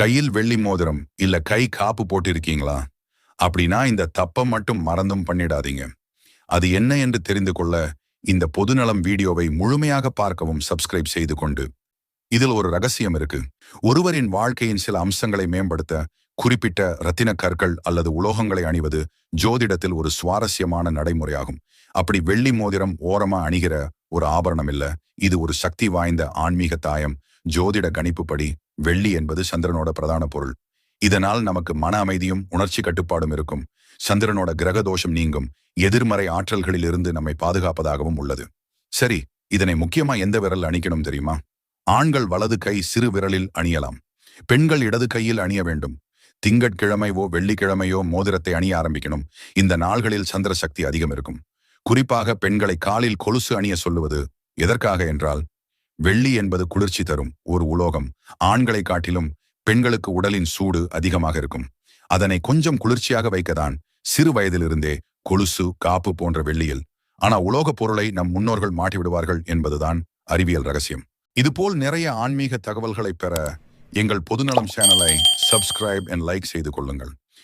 கையில் வெள்ளி மோதிரம் இல்ல கை காப்பு போட்டிருக்கீங்களா? அப்படின்னா இந்த தப்ப மட்டும் மறந்தும் பண்ணிடாதீங்க. அது என்ன என்று தெரிந்து கொள்ள இந்த பொதுநலம் வீடியோவை முழுமையாக பார்க்கவும் சப்ஸ்கிரைப் செய்து கொண்டு. இதில் ஒரு ரகசியம் இருக்கு. ஒருவரின் வாழ்க்கையின் சில அம்சங்களை மேம்படுத்த குறிப்பிட்ட ரத்தின கற்கள் அல்லது உலோகங்களை அணிவது ஜோதிடத்தில் ஒரு சுவாரஸ்யமான நடைமுறையாகும். அப்படி வெள்ளி மோதிரம் ஓரமா அணிகிற ஒரு ஆபரணம் இல்ல. இது ஒரு சக்தி வாய்ந்த ஆன்மீக தாயம் ஜோதிட கணிப்புப்படி வெள்ளி என்பது சந்திரனோட பிரதான பொருள். இதனால் நமக்கு மன அமைதியும் உணர்ச்சி கட்டுப்பாடும் இருக்கும். சந்திரனோட கிரக தோஷம் நீங்கும். எதிர்மறை ஆற்றல்களில் இருந்து நம்மை பாதுகாப்பதாகவும் உள்ளது. சரி இதனை முக்கியமா எந்த விரல் அணிக்கணும் தெரியுமா? ஆண்கள் வலது கை சிறு விரலில் அணியலாம். பெண்கள் இடது கையில் அணிய வேண்டும். திங்கட்கிழமையோ வெள்ளிக்கிழமையோ மோதிரத்தை அணிய ஆரம்பிக்கணும். இந்த நாள்களில் சந்திர சக்தி அதிகம் இருக்கும். குறிப்பாக பெண்களை காலில் கொலுசு அணிய சொல்லுவது எதற்காக என்றால் வெள்ளி என்பது குளிர்ச்சி தரும் ஒரு உலோகம். ஆண்களை காட்டிலும் பெண்களுக்கு உடலின் சூடு அதிகமாக இருக்கும். அதனை கொஞ்சம் குளிர்ச்சியாக வைக்கதான் சிறு வயதிலிருந்தே கொலுசு காப்பு போன்ற வெள்ளியில். ஆனா உலோகப் பொருளை நம் முன்னோர்கள் மாட்டிவிடுவார்கள் என்பதுதான் அறிவியல் ரகசியம். இதுபோல் நிறைய ஆன்மீக தகவல்களை பெற எங்கள் பொதுநலம் சேனலை சப்ஸ்கிரைப் அண்ட் லைக் செய்து கொள்ளுங்கள்.